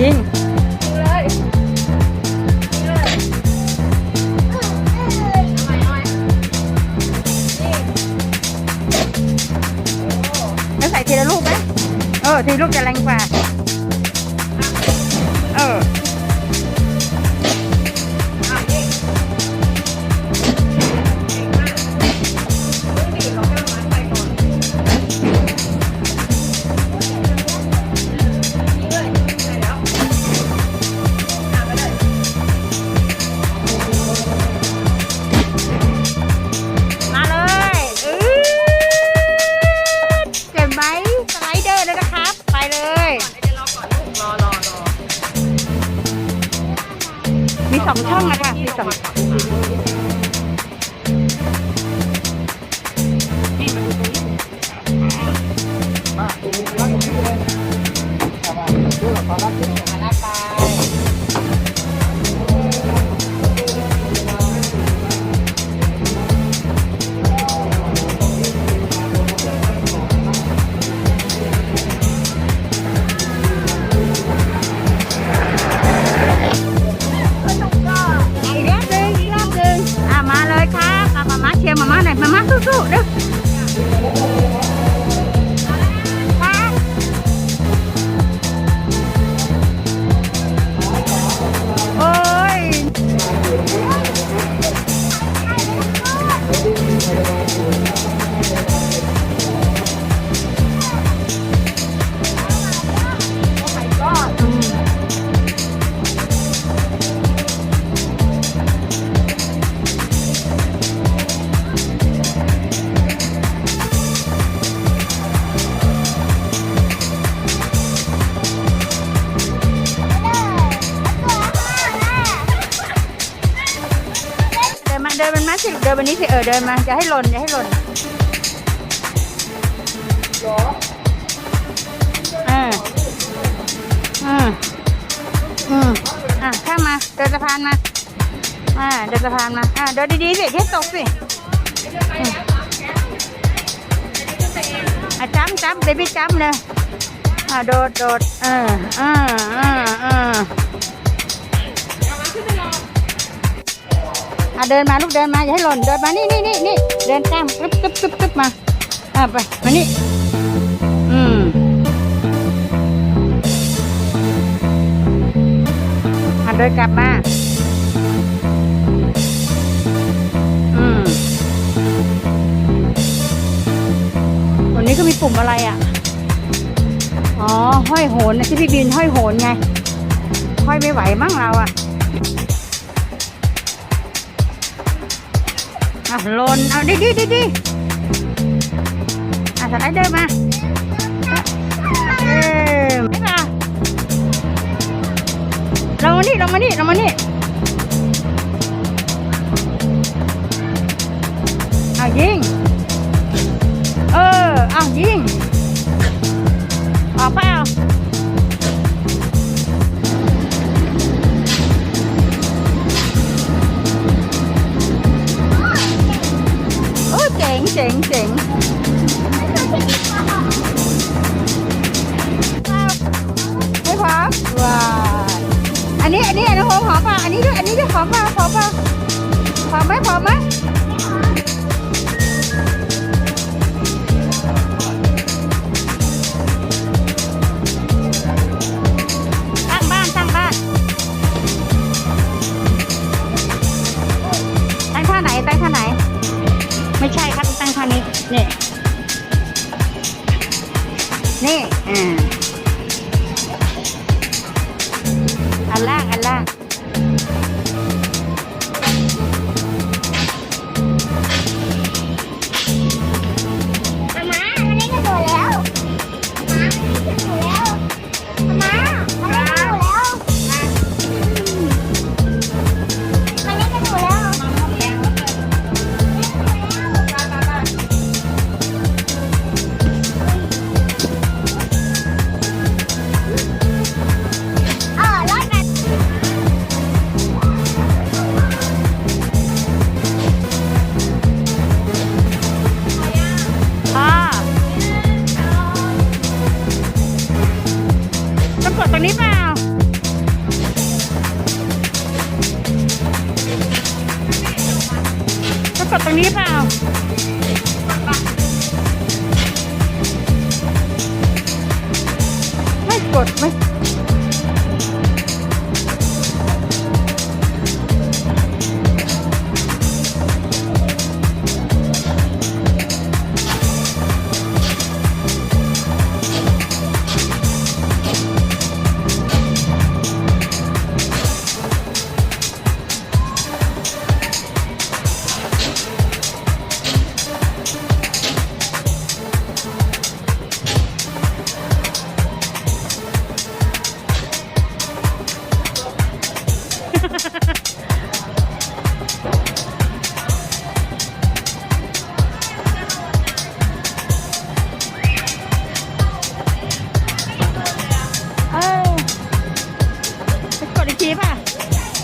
จริงแล้วใส่ทีละลูกไหมเออทีลูกจะแรงกว่า ดินวันนี้สิเออเดินมาจะให้หล่นจะให้หล่นอออืมอืมอะข้ามมาเดินสะพานมาอ่าเดินสะพานมาอ่าเดินดีๆสิที่ตกสิอะจ้ำจ้ำเบบี้จ้ำเลยอ่าโดดโดดเอออ่าอ่าอ่า อะเดินมาลูกเดินมาอย่าให้หล่นเดินมานี่นี่นี่นี่เดินตามกึบกึบกึบกึบมาอะไปมานี่อืมอะเดินกลับมาอืมวันนี้ก็มีปุ่มอะไรอะอ๋อห้อยโหนนะที่พี่บินห้อยโหนไงห้อยไม่ไหวมั้งเราอะ อะลนเอาดิดิดิดิอะสไลเดอร์มา จ๋งเจ๋งเจ๋งไม่พร้อมว้าอันนี้อันนี้อันนี้หอมหอมป่ะอันนี้ด้วยอันนี้ด้วยหอมป่ะหอมป่ะหอมไหมหอมไหม นี่อ่าอันล่างอันล่าง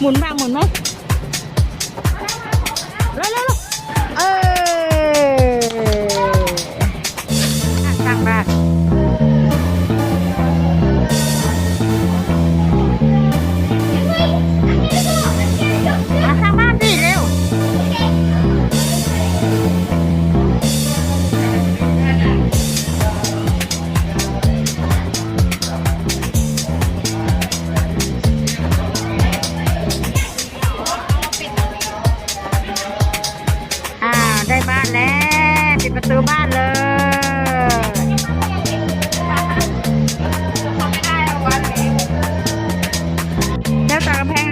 หมุนป่ะห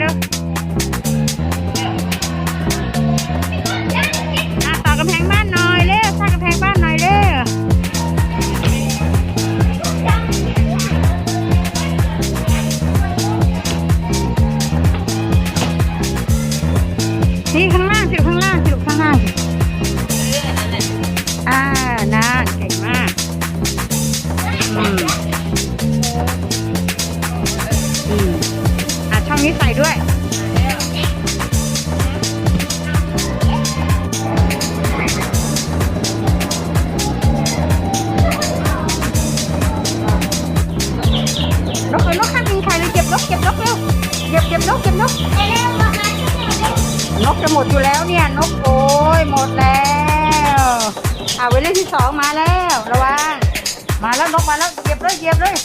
ร็ ก็บเก็บนกเก็บนกนกจะหมดอยู่แล้วเนี่ยนกโอ้ยหมดแล้วอ่าเวลาที่สองมาแล้วระวังมาแล้วนกมาแล้วเหยียบเลยเหยียบเลย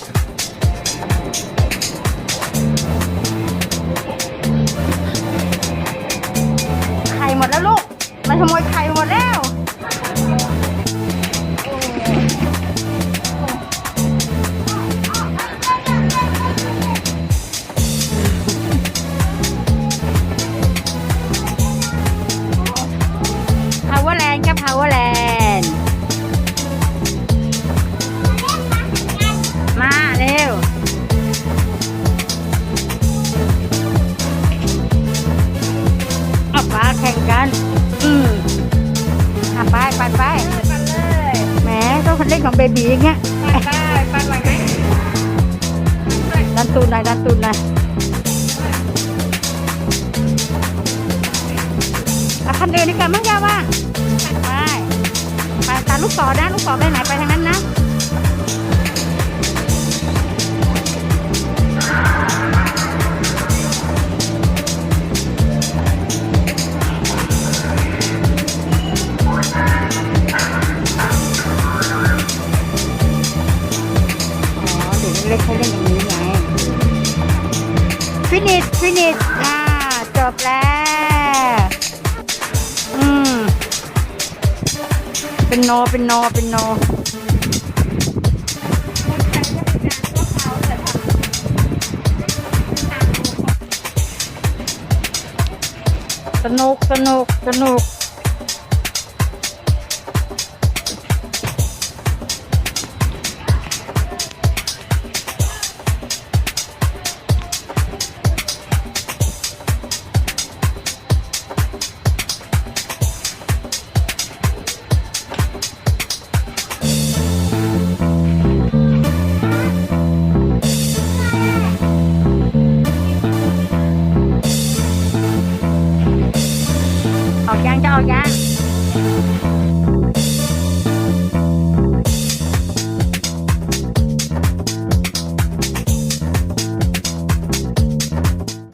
เล่นของเบบีอย่างเงี้ยดันตูนหน่อยดันตูนหน่อยอะคันเดินดีกว่ามั้งยาว่าไปไปตามลูกศรนะลูกศรไปไหนไปทางนั้นนะ เป็นนอเป็นนอเป็นนอสนุกสนุกสนุก อ